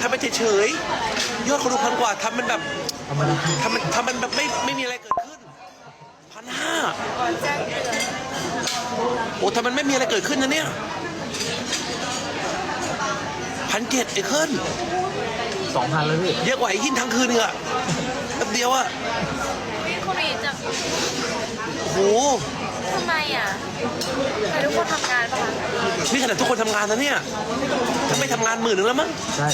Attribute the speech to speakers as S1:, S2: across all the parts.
S1: ทำไปเฉยๆยอดคนดูพันกว่าทำมันแบบ
S2: ธรรมดา
S1: ทำมันทำมันแบบไม่ไม่มีอะไรเกิดขึ้นพันห้า
S3: ก่อนแจ้งเตือน
S1: โอ้ทำมันไม่มีอะไรเกิดขึ้นนะเนี่ยพันเจ็ดไอ้เคิล
S2: สองพันเลยพี่
S1: เยอะกว่าไอ้หินทั้งคืนเนี่ยแป๊บเดียวอะ
S3: พี่คุณรีจะ
S1: โอ้โห
S3: ทำไมอะแต่ทุกคนทำงานปะคะ
S1: นี่ขนาดทุกคนทำงานนะเนี่ยถ้าไม่ทำงานหมื่นหนึ่งแล้วมั้ง
S2: ใช่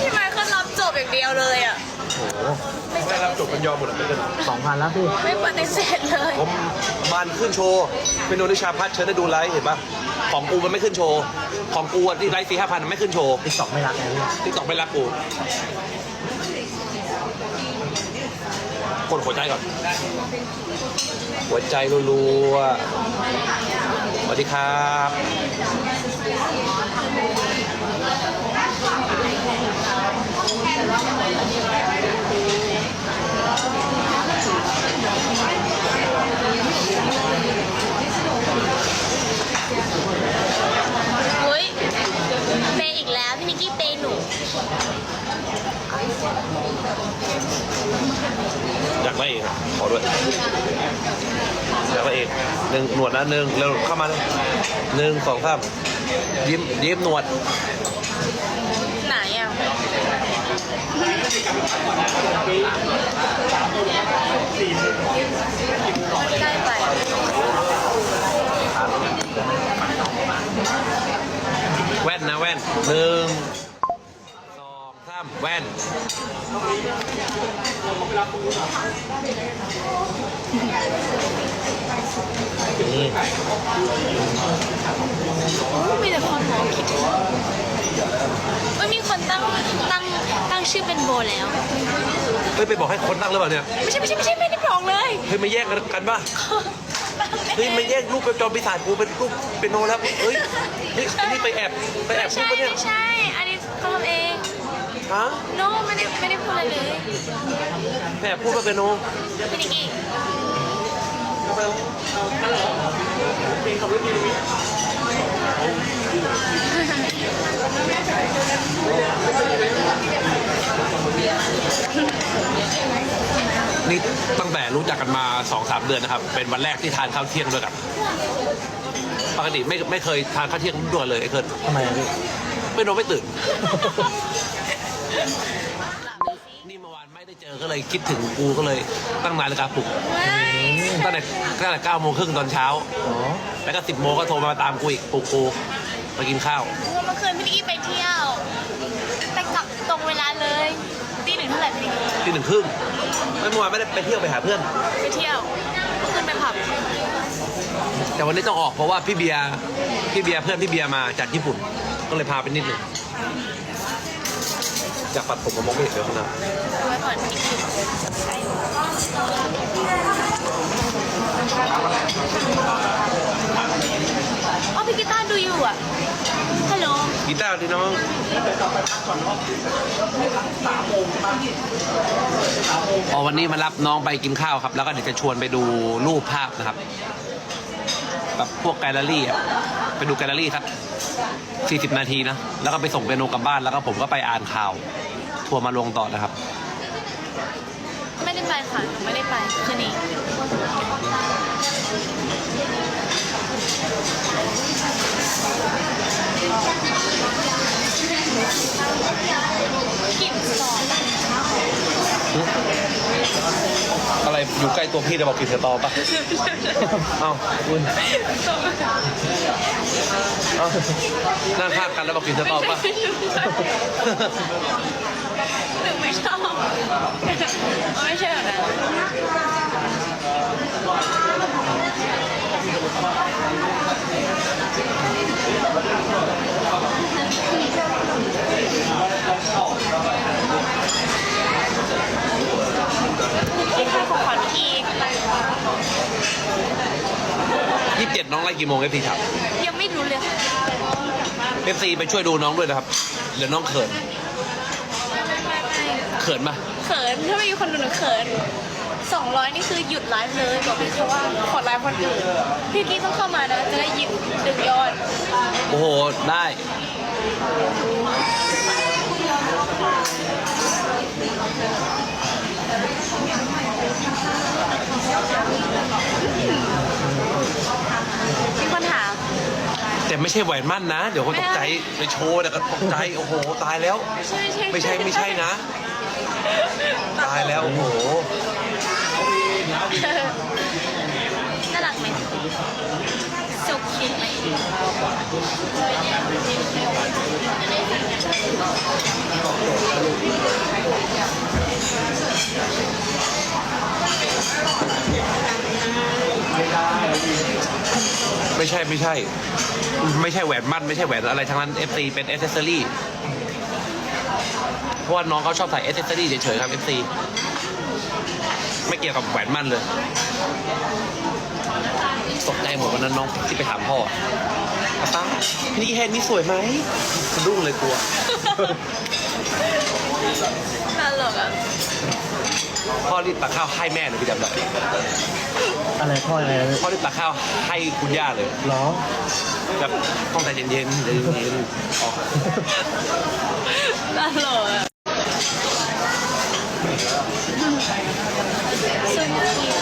S3: พี่ไมเคิลรับจบอย่างเดียวเลยอะ
S2: โอ้โห
S3: ไม่ป
S1: ไม่
S3: ฏิ
S1: รับจบกันยอมหมดเลย
S2: สองพันแล้วพี่
S3: ไม่ปฏิเสธเลย
S1: ผมมันขึ้นโชว์ เป็นโนนิชาพัฒน์เชิญได้ดูไลฟ์เห็นปะของกูมันไม่ขึ้นโชว์ ของกูอะที่ไลฟ์สี่ห้าพันไม่ขึ้นโชว์
S2: ติ๊กต็อกไม่รักไงพี่
S1: ติ๊กต็อกไม่รักกู คนหัวใจก่อน หัวใจรัวๆสวัสดีครับ
S3: เฮ้ยเปย์อีกแล้วพี่นิกกี้เปย์หนู
S1: อยากได้เองอะขอด้วยอยากได้เองห นึ่งหนวดนะหนึ่งเร็วเข้ามาเลยหนึ่งสองสามยิ้มยิ้มหนวด
S3: ไหนอะมันใกล้ไปอะ
S1: แว่นนะแว่นหนึ่งสองสามแว่น
S2: นี่
S3: มีแต่คนมองคิดถึงไม่มีคนตั้งตั้งตั้งชื่อเป็นโบแล้ว
S1: เฮ้ยไปบอกให้คนนั่งหรือเปล่าเนี่ย
S3: ไม่ใช่ไม่ใช่ไม่ใช่ไม่ได้บอกเลย
S1: เฮ้ยมาแย่งกันกันป่ะเฮ้ยมาแย่งรูปเป็นจอมปีศาจกูเป็นรูปเป็นโนแล้วเฮ้ยเฮ้ยอันนี่ไปแอบไปแอ
S3: ไม่
S1: บพูด
S3: ใช่
S1: ปะเนี่ย
S3: ไม่ใช่ อันนี้เขาทำเอง
S1: ฮะ
S3: no ไม่ได้ไม่ได้พูดอะไรเลย
S1: ไปแอบพูดว่าเป็นโน
S3: พี่นิกกี้
S1: นี่ตั้งแต่รู้จักกันมาสองสามเดือนนะครับ เป็นวันแรกที่ทานข้าวเที่ยงด้วยกันปกติไม่ไม่เคยทานข้าวเที่ยงด้วยเลยไอ้เคิร์น
S2: ทำไมอะพี่
S1: ไม่นอนไม่ตื่น นี่เมื่อวานไม่ได้เจอก็เลยคิดถึงกูก็เลยตั้งนาฬิกาปลุก
S3: ไม่
S1: ตั้งแต่ตั้งแต่เก้าโมงครึ่งตอนเช้า
S2: อ๋อ
S1: แล้วก็สิบโมงก็โทรมาตามกูอีกปลุกกูมากินข้าว
S3: เมื่อคืนพี่นิกกี้ไปเที่ยวแต่กลับตรงเวลาเลยตีหนึ่งเท่าไหร่พี่นิกกี้
S1: ที่หนึ่งครึ่งไม่เมื่อวานไม่ได้ไปเที่ยวไปหาเพื่อน
S3: ไปเที่ยวเมื่อคืนไปผับ
S1: แต่วันนี้ต้องออกเพราะว่าพี่เบียร์พี่เบียร์เพื่อนพี่เบียร์มาจากญี่ปุ่นก็เลยพาไปนิดหนึ่ง อยากปัดผมกับมองไม่เห็นเลยข้างหน้า
S3: ดูไว้ก่อนพี่นิกกี้ใช่อ๋อพี่กีตาร์ดูอยู่อะ ฮัลโหล
S1: กีตาร์ดิน้องอ๋อวันนี้มารับน้องไปกินข้าวครับ แล้วก็เดี๋ยวจะชวนไปดูรูปภาพนะครับแบบพวกแกลเลอรี่อะไปดูแกลเลอรี่ครับ 40 นาทีนะ แล้วก็ไปส่งเปียโนกลับบ้าน แล้วก็ผมก็ไปอ่านข่าว ทัวร์มาลงต่อนะครับ
S3: ไม่ได้ไปค่ะหนูไม่ได้ไปคืนนี้กลิ่นซอส
S1: อะไรอยู่ใกล้ตัวพี่แต่บอกกินสตอปะ เอ้าคุณเอ้านั่งข้างกันแล้วบอกกินสตอปะ
S3: หนู ไม่ชอบไม่ใช่แบบนั้นกินข้าวของขวัญอีก
S1: ยี่สิบเจ็ดน้องไล่กี่โมงเอฟซีครับ
S3: ยังไม่รู้เลยค่ะ
S1: เอฟซีไปช่วยดูน้องด้วยนะครับ เดี๋ยวน้องเขิน เขินปะ
S3: เขินถ้าไม่มีคนดูหนูเขินสองร้อยนี่คือหยุดไลฟ์เลยบอกพี่เขาว่าขอไลฟ์คนอื่นพี่กี้ต้องเข้ามานะ จะได้หยิบดึงยอด
S1: โอ้โห ได้
S3: มีคนถาม
S1: แต่ไม่ใช่แหวนมั่นนะ เดี๋ยวคนตกใจไปโชว์เดี๋ยวก็ตกใจ โอ้โห ตายแล้ว
S3: ใช่ใช่
S1: ไม่ใช่ไม่ใช่นะ ตายแล้วโอ้โห
S3: น่ารักไหมสุกคิดไหม
S1: ไม่ใช่ไม่ใช่ ไม่ใช่แหวนมั่นไม่ใช่แหวนอะไรทั้งนั้น FC เป็นอ c เซสซอรี่ เพราะว่าน้องเขาชอบใส่อ c เซสซอรี่เฉยๆครับ FC ไม่เกี่ยวกับแหวนมั่นเลยตกใจหมดวันนั้นน้องที่ไปถามพ่อป้าป้าพี่นิกแฮนนี่สวยไหมสะดุ้งเลยกลัว
S3: ตลกอะ
S1: พ่อรีบตักข้าวให้แม่เลยพี่จำได้
S2: อะไรพ่ออะไรนะ
S1: พ่อรีบตักข้าวให้คุณย่าเลย
S2: ร้อง
S1: แบบต้องใจเย็นๆใจเย็นๆออก
S3: ตลกอะสุดคิด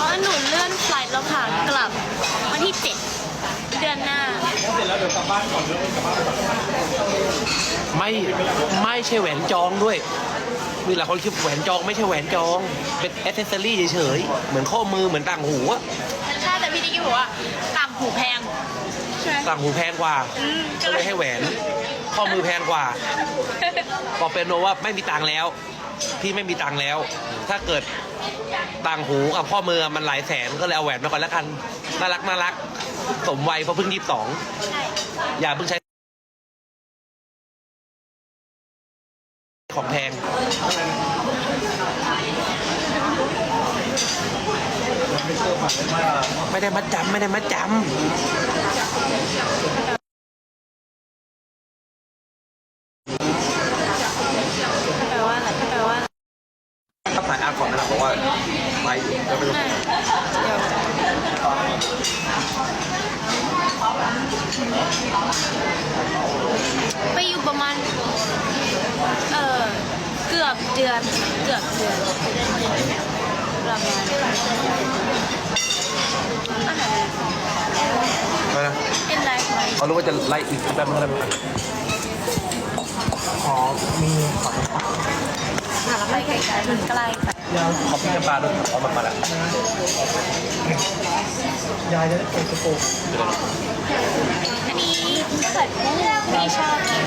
S3: อ๋อหนูเลื่อนไฟล์แล้วค่ะ กลับวันที่เจ็ดเดือนหน้า
S1: ไม่ไม่ใช่แหวนจองด้วย มีหลายคนคิดแหวนจองไม่ใช่แหวนจอง เป็นอ c เซสซอรี่เฉยๆ เหมือนข้อมือเหมือนต่างหูอะ
S3: ใช่แต่พี่นิกกี้บอกว่าต่างหูแพงใช่ไหม
S1: ต่างหูแพงกว่า
S3: อืม
S1: ก็เลยให้แหวน ข้อมือแพงกว่าบอกเป็นโนว่าไม่มีตังค์แล้ว พี่ไม่มีตังค์แล้ว ถ้าเกิดต่างหูกับข้อมือมันหลายแสนก็เลยเอาแหวนมาก่อนแล้วกันน่ารักน่ารัก สมวัยเพราะเพิ่งยี่สิบสอง
S3: ใช่
S1: อย่าเพิ่งใช้ ของแพง ไม่ได้มัดจำไม่ได้มัดจำ
S3: ปลว่าอะไรแปลว่าอะไรำ
S1: ถ้าสายอาร์ตก่อนนะครับบอกว่าไปอยู่แล้วไม่รู้
S3: ไม่เดี๋ยวไปอยู่ประมาณ เออเกือบเดือน เกือบเดือนประมาณอาหาร
S1: ไปนะ
S3: เป็นไรไหม
S1: เขารู้ว่าจะไล่อีกแป๊บนึงแล้วกัน
S2: ขอมีขอ
S3: หาแล้วไปไกลมันใกล้ไป
S2: ยาว
S1: ขอพี่น้ำปลาด้วยเอมามาแล้ว
S2: ยายจะได้ไปสกู
S3: อันนี้ใส่กุ้งพี่ชอบกิน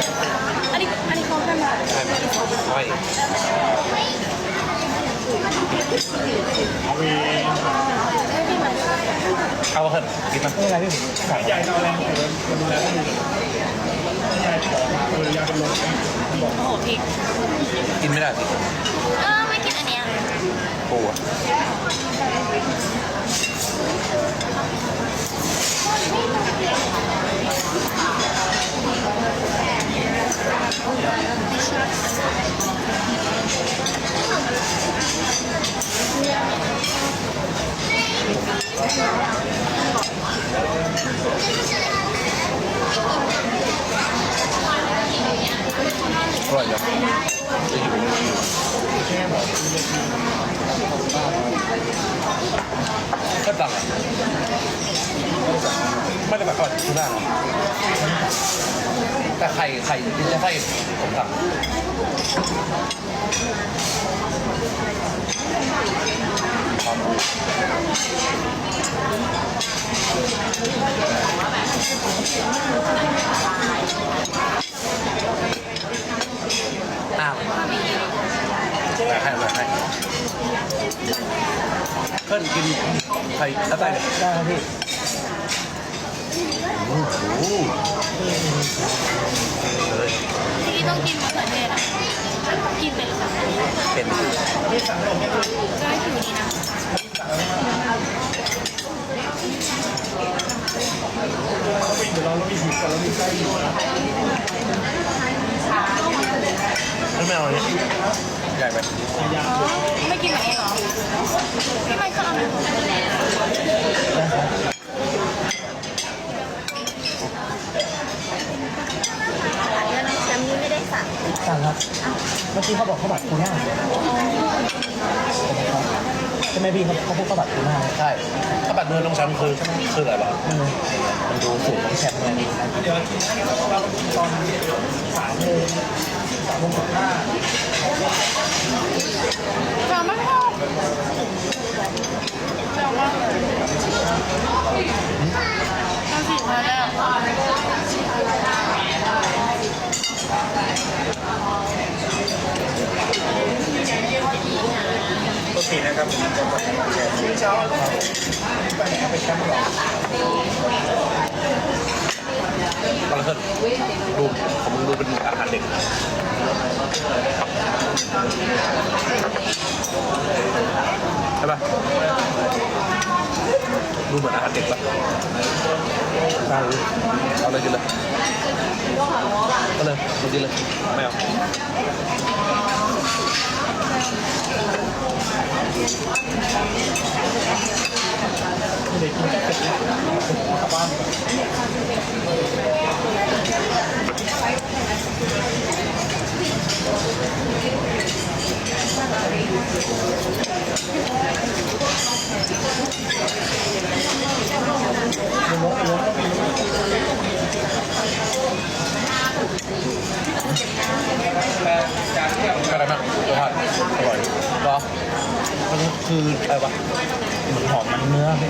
S3: อันนี้อันนี้เขาให้มา
S1: ใช่ไหมเอาไปอีก
S3: ให้พี่มา
S1: เอาเถอะกินมา
S2: ไม่เป็นไรพี่ผมยายเอาอะไรมาดูแลให้ดูยายขอมาเออยายเป็นลม
S3: โอ้โหพริก
S1: กินไม่ได้สิ
S3: เออไม่กินอันเนี้ย
S1: ปูอะ อร่อยจังก็สั่งอะไม่ได้แบบ ก่อนทูน่าหรอแต่ไข่ไข่จะใส่ผมสั่งอ้าวแหวนให้แหวนให้เพื่อนกินไข่แล้วใส่เลย
S2: ได้ครับพี่
S1: โอ้โห เลย
S3: พี่ต้องกินมะเขือเทศอะกินไปเลย
S1: เป็น
S3: จะให้ผิวดีนะ
S2: เดี๋ยวเราเรามีหิบกันเรามีไส้อยู่นะ
S1: ไม่เอาอันนี้ใหญ่ไป
S3: อ๋อไม่กินแบบนี้เหรอพี่ไม่ชอบไหม
S4: จำนี้ไม่ได้ สั่ง
S2: ครับ เมื่อกี้เขาบอกข้าวผัดทูน่าใช่ไหมพี่เขาเขาพูดข้าวผัดทูน่า
S1: ใช่ถ้าบัดเนื้อต้องชั้นคือคืออะไรบ้างมันดูสูงของแชมป์เลย
S2: เดี๋ยวตอนสามโมงสามโมงสิบห้า
S3: จะไม่ชอบจะว่าต้องสิมาแล้ว
S2: ตัวสีนะครับชื่อเช้าไปไหนไปแคมป์หรอ
S1: ตอนเพิ่นดูของมึงดูเป็นอาหารเด็กใช่ปะดูเหมือนอาหารเด็กปะ
S2: ใช่
S1: เอาเลยกินเลยก็เลยกินเลยไม่เอา
S2: เด็กกินแค่เป็ดเนี่ยกลับบ้าน
S1: อะไรบ้างตัวผัดอร่อยเหรอ มันคืออะไรวะ
S2: เหมือนหอมมันเนื้อพี่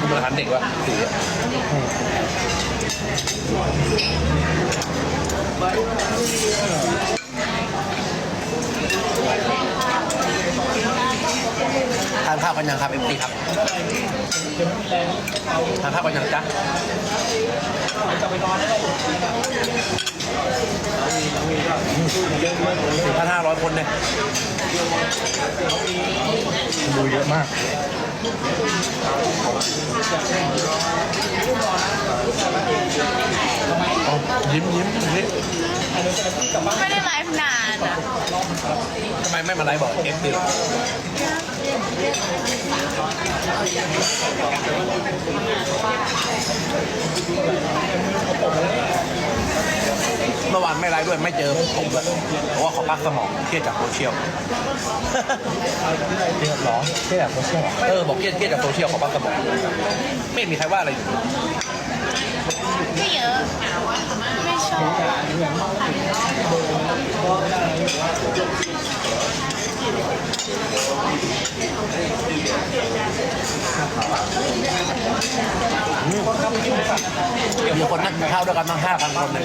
S1: มันเป็นอาหารเด็กวะสีอะทานข้าวกันยังครับเอ็มซีครับทานข้าวกันยังจ๊ะ สี่พันห้าร้อยคนเนี่ย
S2: ดูเยอะมาก
S1: เอายิ้มยิ้มยิ้ม
S3: ไม่ได้ไลฟ์นานอะ
S1: ทำไมไม่มาไลฟ์บอกเอฟซี เมื่อวานไม่ไลฟ์ด้วยไม่เจอผมเลยเพราะว่าเขาพักสมองเครียดจากโซเชียล
S2: เรียบร้อยที่แบบโซเชียล
S1: เออบอกเครียดเครียดจากโซเชียลเขาพักสมองไม่เห็นมีใครว่าอะไรอยู่
S3: ไม่เยอะไม่ชอบ
S1: เดี๋ยว มีคนนั่งกินข้าวด้วยกันตั้งห้าพันคนเลย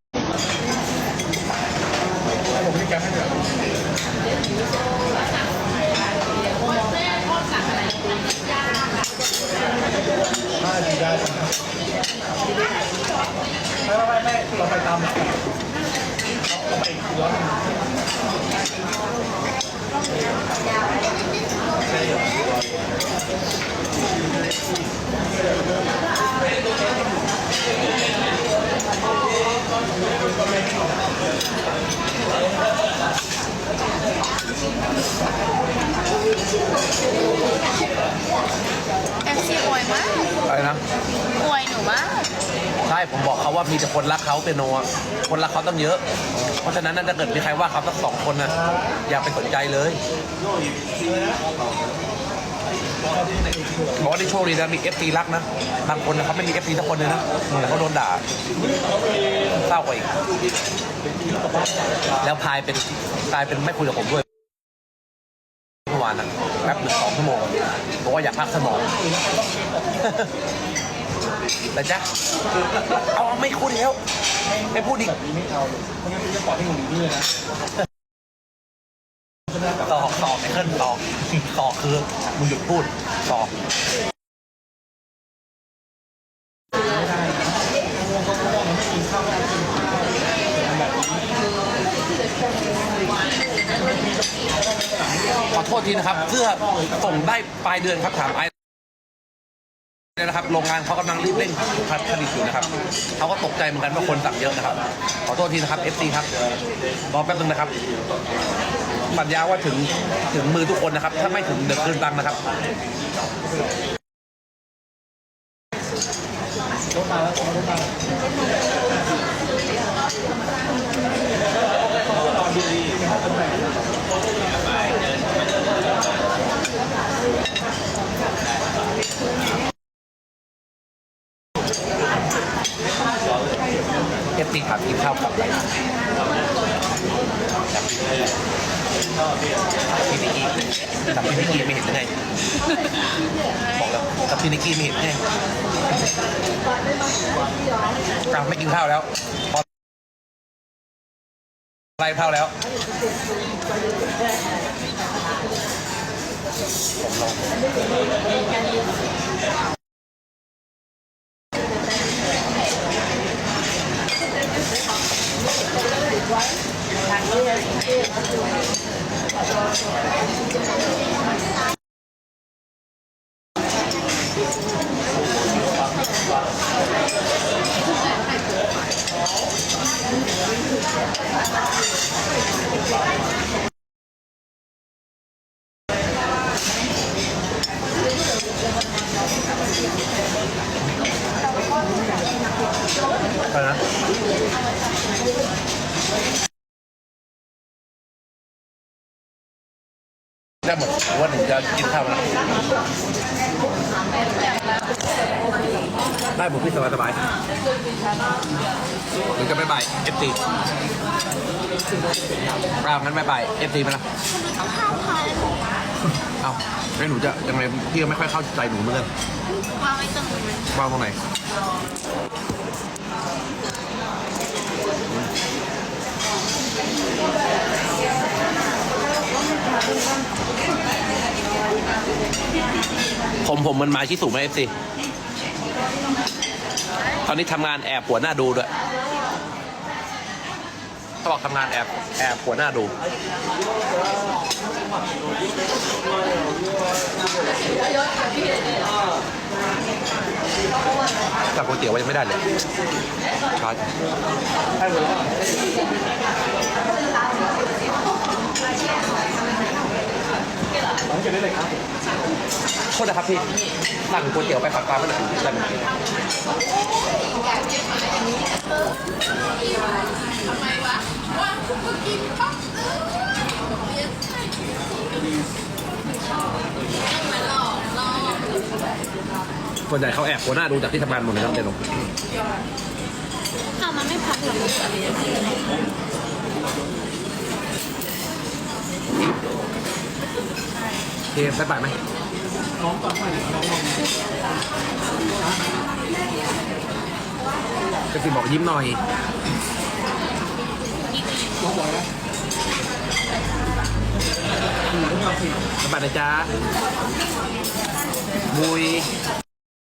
S2: มีแต่
S1: คนรักเขาเป็นโนอะคนรักเขาต้องเยอะ เพราะฉะนั้นน่าจะเกิดมีใครว่าเขาสักสองคนนะอย่าไปสนใจเลยบอกว่าที่โชคดีนะมีเอฟซีรักนะบางคนนะเขาไม่มีเอฟซีสักคนเลยนะแต่เขาโดนด่าเศร้ากว่าอีก แล้วพายเป็นกลายเป็นไม่คุยกับผมด้วยเมื่อวานนะแป๊บหนึ่งสองชั่วโมงบอกว่าอยากพักสมอง แต่จ๊ะเอาไม่คุยแล้ว ไม่พูดอีก
S2: แบบนี้ไม่เอาเลยเพราะงั้นพี่จะปล่อยให้หนูอยู่นี่เลยนะ
S1: ต่อต่อไอ้เคิลต่อต่อคือมึงหยุดพูดต่อ
S2: ไม่ได้งก็ง่วงไม่กินข้าวก็กินข้าวแบบนี้
S1: ขอโทษทีนะครับเสื้อส่งได้ปลายเดือนครับถามไอ้ เนี่ยนะครับโรงงานเขากำลังรีบเร่งผลิตอยู่นะครับเขาก็ตกใจเหมือนกันว่าคนสั่งเยอะนะครับ ขอโทษทีนะครับ FC ครับรอแป๊บนึงนะครับสัญญาว่าถึงถึงมือทุกคนนะครับ ถ้าไม่ถึงเดี๋ยวคืนตังค์นะครับ
S2: รถมาแล้วรถมา
S1: เอ ฟซีถามกินข้าวกับอะไรพี่นิกกี้กับพี่นิกกี้ไม่เห็นยังไงบอกแล้วกับพี่นิกกี้ไม่เห็นไงอ้าวไม่กินข้าวแล้วพอไล่ข้าวแล้วผมลอง Gracias. ได้หมดหรือว่าหนูจะกินข้าวนะได้หมดพี่สบายสบายหรือจะไปบ่ายเอฟซีเรางั้นบายบายเอฟซีมาละ
S3: ต้องข้าวพาย
S1: เอ้าแล้วหนูจะยังไงพี่ก็ไม่ค่อยเข้าใจหนูเหมือนกัน
S3: วางไว้ตรงนั้น
S1: วางตรงไหน ผมผมมันมาชิสุไหมเอฟซีตอนนี้ทำงานแอบหัวหน้าดูด้วยเขาบอกทำงานแอบแอบหัวหน้าดูสั่ก๋วยเตี๋ยวไว้ยังไม่ได้เลยชาร์จ
S2: ให้หมดแล้วหลังจากนี้เลยครับ
S1: โทษนะครับพี่สั่งก๋วยเตี๋ยวไปผักปลาเมื่อไหร่ได้ไหมส่วนใหญ่เขาแอบหัวหน้าดูจากที่ทำงานหมดเลยครับเดี๋ยวลง
S3: อ้าวมันไม่พักหรอ
S1: โอ เคไปไปไหม
S2: น้องต่อไปน้องลอง
S1: กระสิบบอกยิ้มหน่อย
S2: น้องบอกนะอืมต้องทำสิ
S1: สบายนะจ๊ะบุย